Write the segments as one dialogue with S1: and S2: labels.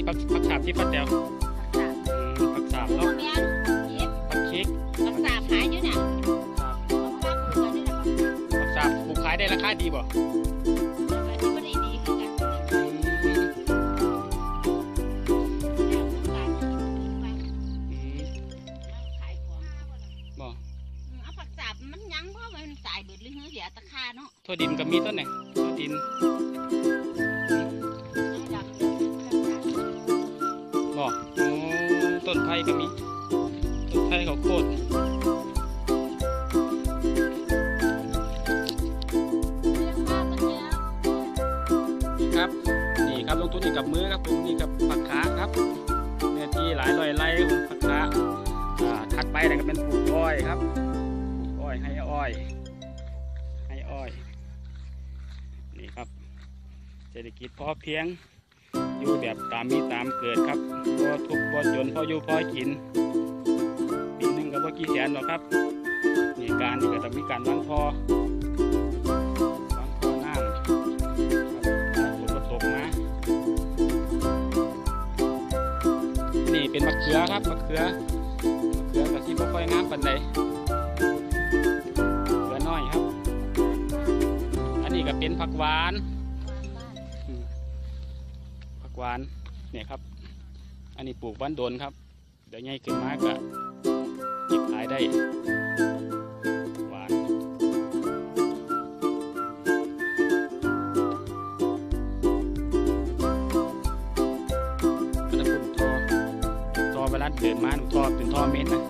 S1: ที่ป้าแต๋วอืมผักสาบ
S2: ผั
S1: เนาะ
S2: กสาบยิบ
S1: ผักคิก
S2: ผักสาบหายอยู่น่ะ
S1: ครับ
S2: เอามาปลูกกันนี่แหละครับ
S1: ผักสาบปลูกขายได้ราคาดีบ่
S2: แต่ที่บ่ได้ดีคือกันแล้วต้องการจะกินไป
S1: อืม
S2: ขายของ
S1: บ่
S2: อืมเอาผักสาบมันยังเพราะมันตายเบิดหรือเหลือแตะคาเนาะ
S1: ทั่วดินก็มีต้นไหนทั่วดิน ต้นไผ่ก็มี ต้นไผ่เขาโคตร
S2: นี่
S1: ครับ นี่ครับลงทุนนี่กับมือครับผมนี่กับผักขาครับเนื้อที่หลายร้อยไร่ผักขาอ่าถัดไปเนี่ยก็เป็นปลูกอ้อยครับปลูกอ้อยให้อ้อย ให้อ้อย นี่ครับ เศรษฐกิจพอเพียง อยู่แบบตามมีตามเกิดครับพอทุกพอจนพออยู่พอกินปีหนึ่งก็พอกี่แสนหรอกครับนี่การนี่ก็ต้องมีการวางพอวางพอน้ำครับถ้าฝนก็ตกมานี่เป็นมะเขือครับมะเขือมะเขือกะทิบ่ค่อยงามปานใดเขือน้อยครับ อันนี้ก็เป็นผักหวาน หวานเนี่ยครับ อันนี้ปลูกบ้านโดนครับ เดี๋ยวใหญ่ขึ้นมาก็เก็บขายได้หวานอันนั้นผมทอทอเวลาเดินมาทอเป็นทอเม็ดนะ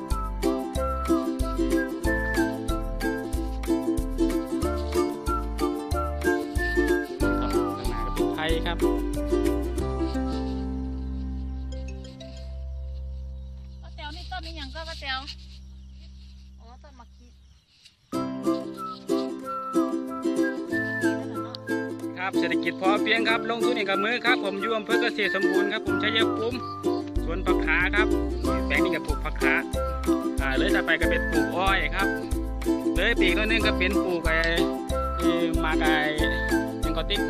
S1: ครับข้างหน้าก็เป็นไผ่ครับ
S2: ก็ก็แตวอ๋อต้นมะกี้
S1: ครับเศรษฐกิจพอเพียงครับ ลงทุนเองกับมือครับ ผมยู่อำเภอเกษตรสมบูรณ์ครับผมชัยภูมิสวนผักขาครับแปลงนี้ก็ปลูกผักขาอ่าเลยถ้าไปก็เป็นปลูกอ้อยครับเลยปีกตัวนึงก็เป็นปลูกไอ้มากไอ้ยังก็ติ๊ก